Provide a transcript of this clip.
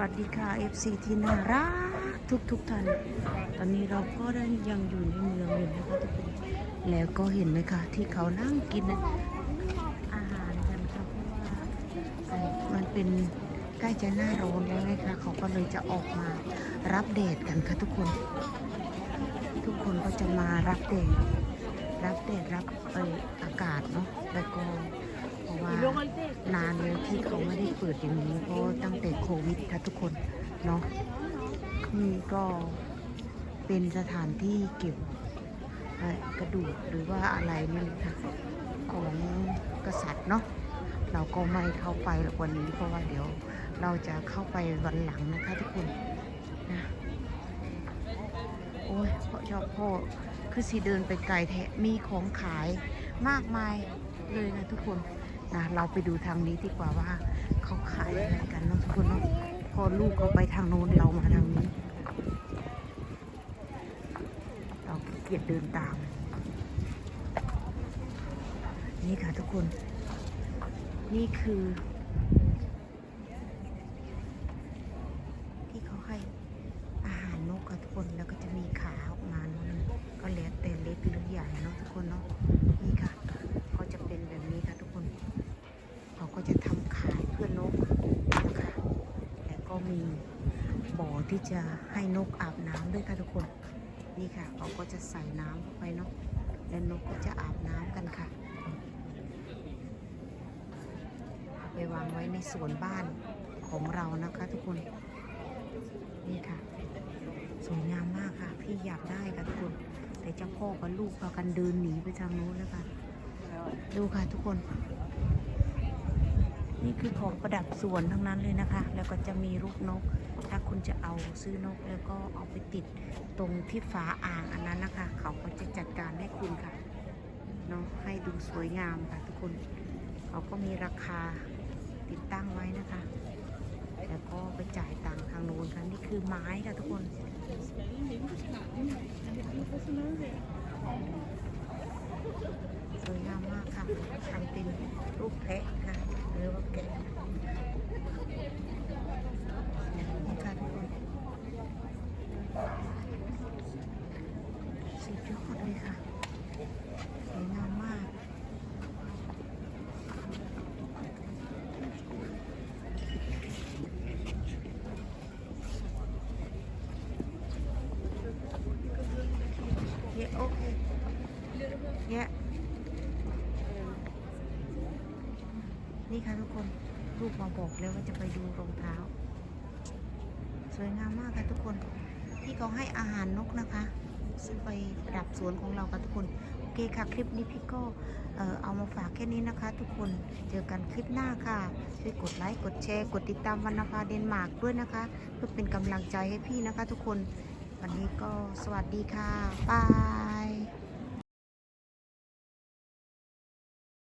วัสดีค่ะ FC ที่น่ารักทุกทุกๆท่าน ตอนนี้เราก็ได้ยังอยู่ในเมืองอยู่นะคะทุกคน แล้วก็เห็นไหมคะที่เขานั่งกินอาหารกันค่ะเพราะว่ามันเป็นใกล้จะหน้าร้อนแล้วไงคะเขาก็เลยจะออกมารับแดดกันค่ะทุกคน ทุกคนก็จะมารับแดดรับแดดรับเอออากาศเนาะแล้วก็ นานเลยที่เขาไม่ได้เปิดอย่างนี้เพราะตั้งแต่โควิดค่ะทุกคนเนาะนี่ก็เป็นสถานที่เก็บกระดูกหรือว่าอะไรนี่แหละค่ะของกษัตริย์เนาะเราก็ไม่เข้าไปหรอกวันนี้เพราะว่าเดี๋ยวเราจะเข้าไปวันหลังนะคะทุกคนนะโอ้ยพ่อยอดพ่อคือสีเดินไปไกลแทะมีของขายมากมายเลยนะทุกคน นะเราไปดูทางนี้ดีกว่าว่าเขาขายอะไรกันนะทุกคนเนาะพอลูกเขาไปทางโน้นเรามาทางนี้ เราเกียจเดินตาม นี่ค่ะทุกคน นี่คือ ที่เขาให้อาหารนกค่ะทุกคนแล้วก็จะมีขาออกมาเนาะก็แล้วแต่เล็กหรือใหญ่เนาะทุกคนเนาะนี่ค่ะเขาจะเป็นแบบนี้ค่ะทุกคน เขาก็จะทำขายเพื่อนกนะคะ แล้วก็ มีบ่อที่จะให้นกอาบน้ำด้วยค่ะทุกคน นี่ค่ะเขาก็จะใส่น้ำเข้าไปเนาะแล้วนกก็จะอาบน้ำกันค่ะไปวางไว้ในสวนบ้านของเรานะคะ ทุกคน นี่ค่ะ สวยงามมากค่ะ พี่อยากได้ค่ะทุกคน แต่เจ้าพ่อกับลูกพากันเดินหนีไปทางโน้นแล้วค่ะ ดูค่ะทุกคน นี่คือของประดับสวนทั้งนั้นเลยนะคะ แล้วก็จะมีรูปนก ถ้าคุณจะเอาซื้อนกแล้วก็เอาไปติดตรงที่ฝาอ่างอันนั้นนะคะ เขาก็จะจัดการให้คุณค่ะเนาะให้ดูสวยงามค่ะทุกคน เขาก็มีราคาติดตั้งไว้นะคะ แล้วก็ไปจ่ายตังค์ทางโน้นค่ะนี่คือไม้ค่ะทุกคนสวยงามมากค่ะทำเป็นรูปแพะ ค่ะหรือว่าแกะนี่ค่ะทุกคนสุดยอดเลยค่ะสวยงามมากเยอะโอเคเยอะ นี่ค่ะทุกคนลูกมาบอกแล้วว่าจะไปดูรองเท้า สวยงามมากค่ะทุกคน ที่เขาให้อาหารนกนะคะซึ่งไปประดับสวนของเราค่ะทุกคน โอเคค่ะ คลิปนี้พี่ก็เอ่อเอามาฝากแค่นี้นะคะ ทุกคนเจอกันคลิปหน้าค่ะ ช่วยกดไลค์กดแชร์ กดติดตามวรรณภาเดนมาร์กด้วยนะคะ เพื่อเป็นกำลังใจให้พี่นะคะ ทุกคนวันนี้ก็สวัสดีค่ะบาย